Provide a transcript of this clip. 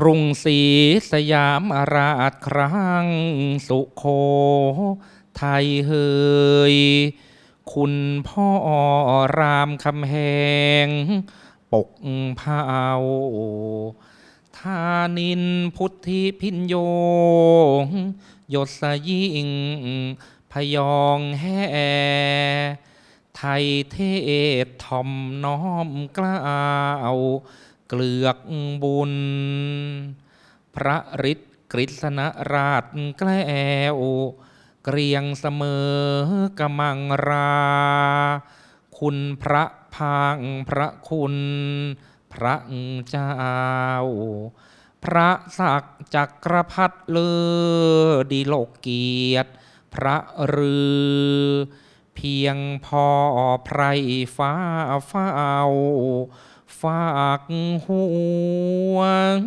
กรุงศรีสยามอาราชครั้ง สุโขไทยเฮย คุณพ่อรามคำแหง ปกเผาทานินพุทธิพินโยยศยิ่ง พยองแห่ไทยเทศทอมน้อมกล้าว เกลือกบุญ พระฤทธิ์กฤษณราชแกล้วเกรียงเสมอกมังรา คุณพระพางพระคุณ พระเจ้า พระศักจักรพรรดิเลอดีโลกเกียรติ พระรือ เพียงพอไพรฟ้าเฝ้า ฝากห่วง